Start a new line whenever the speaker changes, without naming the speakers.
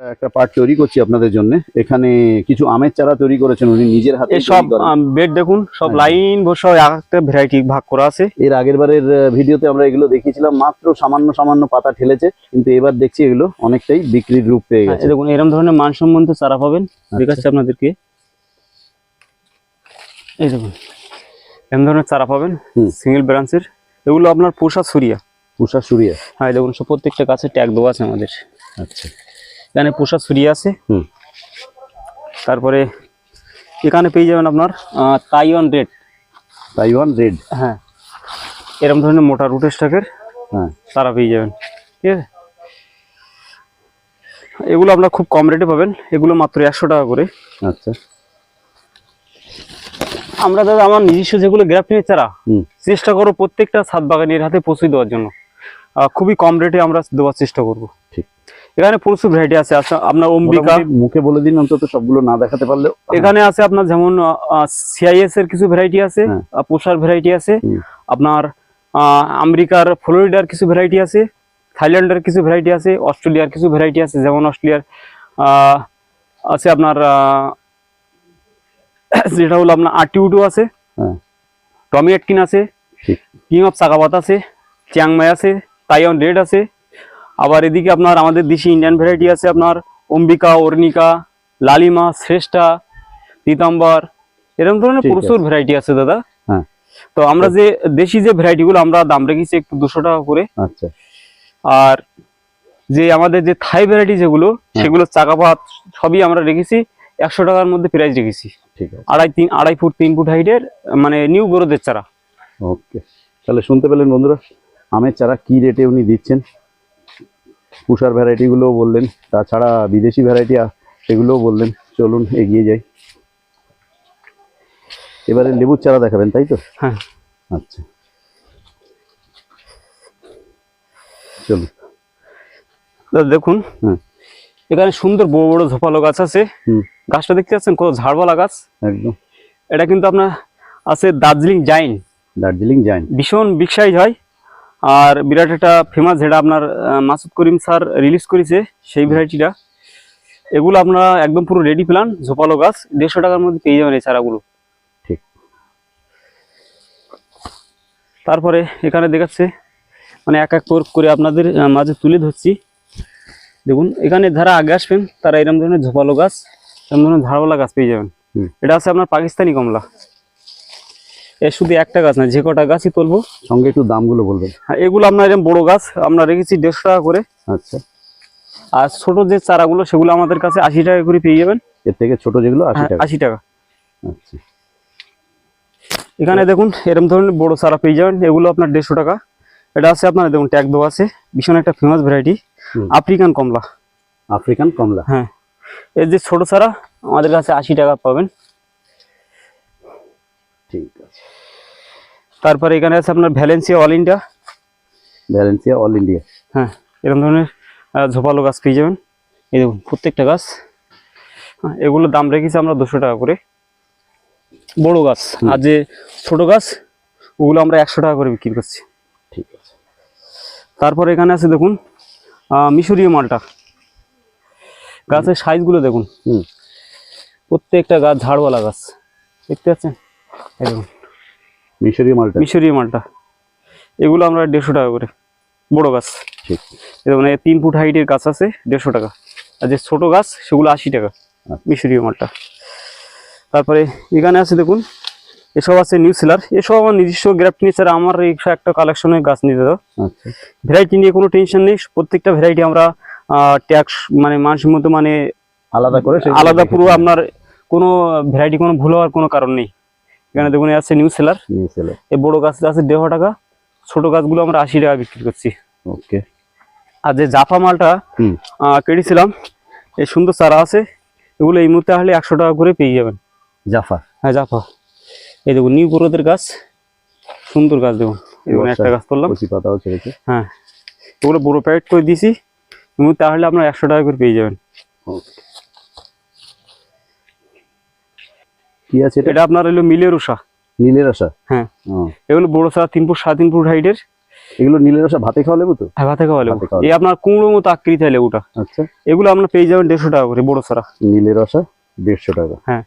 একটা পার্ট তৈরি করছি আপনাদের জন্য। এখানে কিছু আমের চারা তৈরি করেছেন উনি নিজের হাতে
সব বেড দেখুন সব
হ্যাঁ।
লাইন বসে এক একটা ভ্যারাইটি ভাগ করা আছে।
এর আগের বারের ভিডিওতে আমরা এগুলো দেখিয়েছিলাম মাত্র সামান্য সামান্য পাতা ঠেলেছে কিন্তু এবার দেখছি এগুলো অনেকটাই বিক্রির রূপ পেয়ে
হ্যাঁ,
গেছে।
দেখুন এরকম ধরনের মানসম্মত চারা পাবেন। দেখাচ্ছি আপনাদেরকে। এই দেখুন এরকম ধরনের চারা পাবেন। সিঙ্গেল ব্রাঞ্চের এগুলো আপনার পোষা সুরিয়া।
পুষা সুরিয়া।
হ্যাঁ দেখুন সব প্রত্যেকটা গাছে ট্যাগ দেওয়া আছে আমাদের।
আচ্ছা।
এখানে পোষা সুরিয়া আছে।
হুম।
তারপরে এখানে পেয়ে যাবেন আপনার তাইওয়ান রেড
তাইওয়ান রেড
হ্যাঁ। এরকম ধরনের মোটা রুট স্টকের
হ্যাঁ।
তারা পেয়ে যাবেন। ঠিক আছে? এগুলো আপনার খুব কম রেটে পাবেন। এগুলো মাত্র একশো টাকা করে।
আচ্ছা।
আমরা দাদা আমার নিজস্ব যেগুলো গ্রাফটিনের চারা
হুম।
চেষ্টা করো প্রত্যেকটা ছাদ বাগানের হাতে পৌঁছে দেওয়ার জন্য। খুবই কম রেটে আমরা দেওয়ার চেষ্টা করব। এখানে প্রচুর ভ্যারাইটি আছে। আচ্ছা, আপনার অম্বিকা।
মুখে বলে দিন অন্তত সবগুলো না দেখাতে পারলেও।
এখানে আছে আপনার যেমন সিআইএস এর কিছু ভ্যারাইটি আছে
হ্যাঁ।
পোষার ভ্যারাইটি আছে আপনার আমেরিকার ফ্লোরিডার কিছু ভ্যারাইটি আছে থাইল্যান্ডের কিছু ভ্যারাইটি আছে অস্ট্রেলিয়ার কিছু ভ্যারাইটি আছে যেমন অস্ট্রেলিয়ার আছে আপনার যেটা হলো আপনার আর্টিউডো আছে
হ্যাঁ।
টমি এটকিন আছে কিং অফ সাকাবাত আছে চিয়াংমাই আছে তাইওয়ান রেড আছে আবার এদিকে আপনার আমাদের দেশি ইন্ডিয়ান ভ্যারাইটি আছে আপনার অম্বিকা অর্ণিকা লালিমা শ্রেষ্ঠা পীতাম্বর এরকম ধরনের প্রচুর ভ্যারাইটি আছে দাদা।
হ্যাঁ।
তো আমরা যে দেশি যে ভ্যারাইটি গুলো আমরা দাম রেখেছি একটু দুশো টাকা করে।
আচ্ছা।
আর যে আমাদের যে থাই ভ্যারাইটি যেগুলো
হ্যাঁ।
সেগুলো চাকাপাত সবই আমরা রেখেছি একশো টাকার মধ্যে প্রাইস রেখেছি।
ঠিক আছে।
আড়াই তিন আড়াই ফুট তিন ফুট হাইটের মানে নিউ গ্রোথের চারা।
ওকে তাহলে শুনতে পেলেন বন্ধুরা আমের চারা কি রেটে উনি দিচ্ছেন? পুষার ভ্যারাইটিগুলোও বললেন তাছাড়া বিদেশি ভ্যারাইটি সেগুলোও বললেন। চলুন এগিয়ে যাই। এবারে লেবুর চারা দেখাবেন তাই তো?
হ্যাঁ।
আচ্ছা। চলুন।
দেখুন।
হুম
এখানে সুন্দর বড় বড় ঝোপালো গাছ আছে।
হুম।
গাছটা দেখতে পাচ্ছেন কত ঝাড়বালা গাছ।
একদম।
এটা কিন্তু আপনার আছে দার্জিলিং জাইন।
দার্জিলিং যান
ভীষণ সাইজ হয়। আর বিরাট একটা ফেমাস যেটা আপনার মাসুদ করিম স্যার রিলিজ করেছে সেই ভ্যারাইটিটা এগুলো আপনারা একদম পুরো রেডি প্ল্যান ঝোপালো গাছ দেড়শো টাকার মধ্যে পেয়ে যাবেন এই চারাগুলো।
ঠিক।
তারপরে এখানে দেখাচ্ছে মানে এক এক করে- করে আপনাদের মাঝে তুলে ধরছি। দেখুন এখানে যারা আগে আসবেন তারা এরকম ধরনের ঝোপালো গাছ এরকম ধরনের ঝাড়ওয়ালা গাছ পেয়ে যাবেন। এটা আছে আপনার পাকিস্তানি কমলা। এ শুধু একটা গাছ না যে কটা গাছই তুলবো।
সঙ্গে একটু দামগুলো বলবেন।
হ্যাঁ, এগুলো আপনার এরকম বড় গাছ আমরা রেখেছি দেড়শো টাকা করে।
আচ্ছা।
আর ছোট যে চারাগুলো সেগুলো আমাদের কাছে আশি টাকা করে পেয়ে যাবেন।
এর থেকে ছোট যেগুলো আশি
হ্যাঁ,
টাকা। আচ্ছা।
এখানে দেখুন এরকম ধরনের বড় চারা পেয়ে যাবেন এগুলো আপনার দেড়শো টাকা। এটা আছে আপনার দেখুন ট্যাগ দেওয়া আছে। ভীষণ একটা ফেমাস ভ্যারাইটি আফ্রিকান কমলা।
আফ্রিকান কমলা।
হ্যাঁ। এর যে ছোট চারা আমাদের কাছে আশি টাকা পাবেন।
ঠিক আছে।
তারপরে এখানে আছে আপনার Valencia all India
Valencia all India
হ্যাঁ এরকম ধরনের ঝোপালো গাছ পেয়ে যাবেন। এই দেখুন প্রত্যেকটা গাছ। হ্যাঁ, এগুলোর দাম রেখেছি আমরা দুশো টাকা করে। বড় গাছ আর যে ছোটো গাছ ওগুলো আমরা একশো টাকা করে বিক্রি করছি।
ঠিক আছে।
তারপর এখানে আছে দেখুন মিশরীয় মালটা। গাছের সাইজগুলো দেখুন।
হুম।
প্রত্যেকটা গাছ ঝাড়ওয়ালা গাছ। দেখতে পাচ্ছেন? এই দেখুন।
মিশরীয় মালটা?
মিশরীয় মালটা। এগুলো আমরা দেড়শো টাকা করে। বড় গাছ। এই তিন ফুট হাইটের গাছ আছে দেড়শো টাকা। আর যে ছোট গাছ সেগুলো আশি টাকা
আচ্ছা।
মিশরীয় মালটা। তারপরে এখানে আছে দেখুন এসব আছে নিউ সেলার এসব আমার নিজস্ব গ্রাফট ছাড়া আমার একটা কালেকশনের গাছ নিতে দাও
আচ্ছা।
ভ্যারাইটি নিয়ে কোনো টেনশন নেই প্রত্যেকটা ভ্যারাইটি আমরা ট্যাক্স মানে মানসম্মত মানে
আলাদা করে
আলাদা পুরো আপনার কোনো ভ্যারাইটি কোনো ভুল হওয়ার কোনো কারণ নেই। এখানে দেখুন আছে নিউ সেলার
নিউ সেলার
এই বড় গাছটা আছে দেড়শো টাকা ছোট গাছগুলো আমরা আশি টাকা বিক্রি করছি।
ওকে
আর যে জাফা মালটা কেটেছিলাম এই সুন্দর চারা আছে এগুলো এই মুহূর্তে আসলে একশো টাকা করে পেয়ে যাবেন।
জাফা?
হ্যাঁ জাফা। এই দেখুন নিউ গ্রোথের গাছ সুন্দর গাছ দেখুন। এই একটা গাছ
কচি পাতাও ছেড়েছে।
হ্যাঁ। এগুলো বড় প্যাকেট করে দিয়েছি এই মুহূর্তে আসলে আপনার একশো টাকা করে পেয়ে যাবেন।
ওকে কি আছে এটা?
আপনার হলো মিলের উষা।
নীলের আশা
হ্যাঁ। এগুলো বড় সারা তিন ফুট সাড়ে তিন ফুট হাইটের
এগুলো নীলের রসা ভাতে খাওয়া লেবু তো?
হ্যাঁ ভাতে খাওয়া লেবু। এই আপনার কুমড়ো মতো আকৃতি হয় লেবুটা।
আচ্ছা।
এগুলো আপনার পেয়ে যাবেন দেড়শো টাকা করে বড় সারা।
নীলের রসা দেড়শো টাকা।
হ্যাঁ।